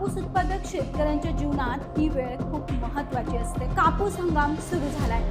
कापूस उत्पादक शेतकऱ्यांच्या जीवनात ही वेळ खूप महत्वाची असते. कापूस हंगाम सुरू झालाय.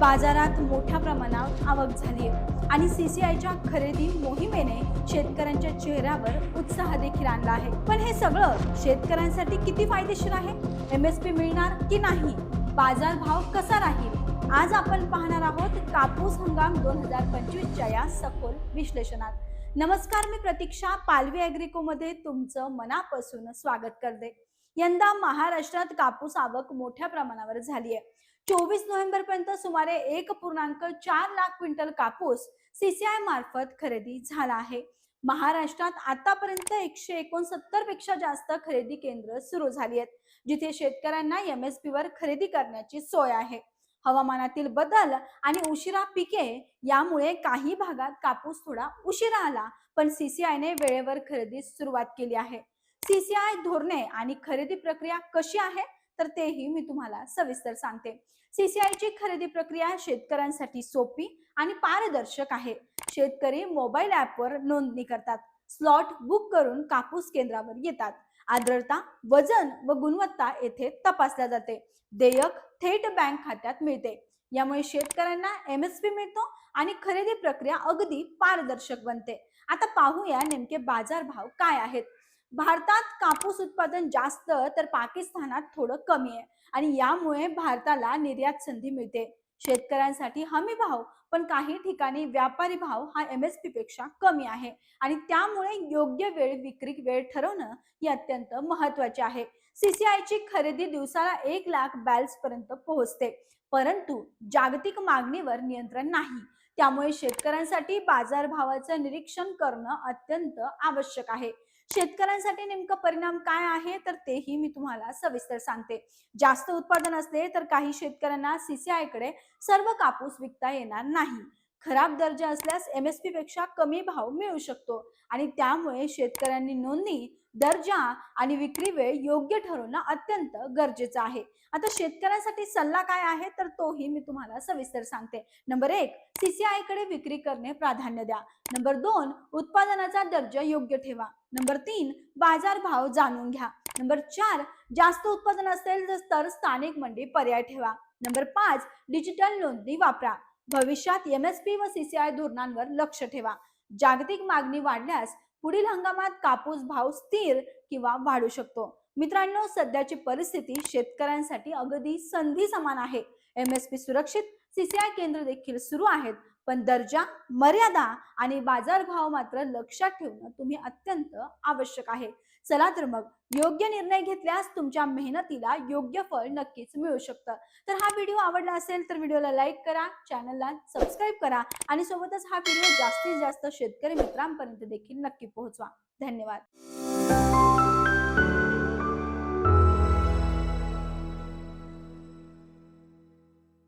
बाजारात मोठ्या प्रमाणात आवक झाली आहे. आणि सीसीआयच्या खरेदी मोहिमेने शेतकऱ्यांच्या चेहऱ्यावर उत्साह देखील आणला आहे. पण हे सगळं शेतकऱ्यांसाठी किती फायदेशीर आहे? एम एस पी मिळणार की नाही? बाजार भाव कसा राहील? आज आपण पाहणार आहोत कापूस हंगाम दोन हजार पंचवीसच्या या सखोल विश्लेषणात. नमस्कार मी प्रतीक्षा पालवी अॅग्रिकोमध्ये तुमचं मनापासून स्वागत करते. यंदा महाराष्ट्रात कापूस आवक मोठ्या प्रमाणावर झाली आहे. चोवीस नोव्हेंबर पर्यंत सुमारे एक पूर्णांक चार लाख क्विंटल कापूस सीसीआय मार्फत खरेदी झाला आहे. महाराष्ट्रात आतापर्यंत एकशे एकोणसत्तरपेक्षा जास्त खरेदी केंद्र सुरू झाली आहेत जिथे शेतकऱ्यांना एम एस पी वर खरेदी करण्याची सोय आहे. हवामानातील बदल आणि उशिरा पिके यामुळे काही भागात कापूस थोडा उशिरा आला पण सीसीआयने वेळेवर खरेदीस सुरुवात केली आहे. सीसीआय धोरणे आणि खरेदी प्रक्रिया कशी आहे? तर तेही मी तुम्हाला सविस्तर सांगते. सीसीआय ची खरेदी प्रक्रिया शेतकऱ्यांसाठी सोपी आणि पारदर्शक आहे. शेतकरी मोबाईल ऍपवर नोंदणी करतात. स्लॉट बुक करून कापूस केंद्रावर येतात. आर्द्रता वजन व गुणवत्ता येथे तपासल्या जाते. देयक थेट बँक खात्यात मिळते. यामुळे शेतकऱ्यांना एम एस पी मिळतो आणि खरेदी प्रक्रिया अगदी पारदर्शक बनते. आता पाहूया नेमके बाजार भाव काय आहेत. भारतात कापूस उत्पादन जास्त तर पाकिस्तानात थोडं कमी आहे. आणि यामुळे भारताला निर्यात संधी मिळते. शेतकऱ्यांसाठी हमी भाव पण काही ठिकाणी व्यापारी भाव हा एम एस पी पेक्षा कमी आहे. आणि त्यामुळे योग्य वेळ विक्री वेळ ठरवणं ही अत्यंत महत्त्वाचे आहे. सीसीआय ची खरेदी दिवसाला एक लाख बॅल्स पर्यंत पोहोचते. परंतु जागतिक मागणीवर नियंत्रण नाही. त्यामुळे शेतकऱ्यांसाठी बाजारभावाचं निरीक्षण करणं अत्यंत आवश्यक आहे. शेतकऱ्यांसाठी नेमका परिणाम काय आहे? तर तेही मी तुम्हाला सविस्तर सांगते. जास्त उत्पादन असले तर काही शेतकऱ्यांना सीसीआयकडे सर्व कापूस विकता येणार नाही. खराब दर्जा असल्यास एम एस पी पेक्षा कमी भाव मिळू शकतो. आणि त्यामुळे शेतकऱ्यांनी नोंदणी दर्जा आणि विक्री वेळ योग्य ठरवणं अत्यंत गरजेचं आहे. आता शेतकऱ्यांसाठी सल्ला काय आहे? तर तोही मी तुम्हाला सविस्तर सांगते. नंबर एक सीसीआयकडे विक्री करणे प्राधान्य द्या. नंबर दोन उत्पादनाचा दर्जा योग्य ठेवा. नंबर तीन बाजार भाव जाणून घ्या. नंबर चार जास्त उत्पादन असेल तर स्थानिक मंडी पर्याय ठेवा. नंबर पाच डिजिटल नोंदणी वापरा. भविष्यात एमएसपी व सीसीआय धोरणांवर लक्ष ठेवा. जागतिक मागणी वाढल्यास पुढील हंगामात कापूस भाव स्थिर किंवा वाढू शकतो. मित्रांनो सध्याची परिस्थिती शेतकऱ्यांसाठी अगदी संधी समान आहे. एमएसपी सुरक्षित सीसीआय केंद्र देखील सुरू आहेत. पण दर्जा मर्यादा आणि बाजारभाव मात्र लक्षात ठेवणं तुम्ही अत्यंत आवश्यक आहे. चला तर मग योग्य निर्णय घेतल्यास तुमच्या मेहनतीला योग्य फळ नक्कीच मिळू शकतं. तर हा व्हिडिओ आवडला असेल तर व्हिडिओला लाईक करा चॅनलला सबस्क्राईब करा आणि सोबतच हा व्हिडिओ जास्तीत जास्त शेतकरी मित्रांपर्यंत देखील नक्की पोहोचवा. धन्यवाद.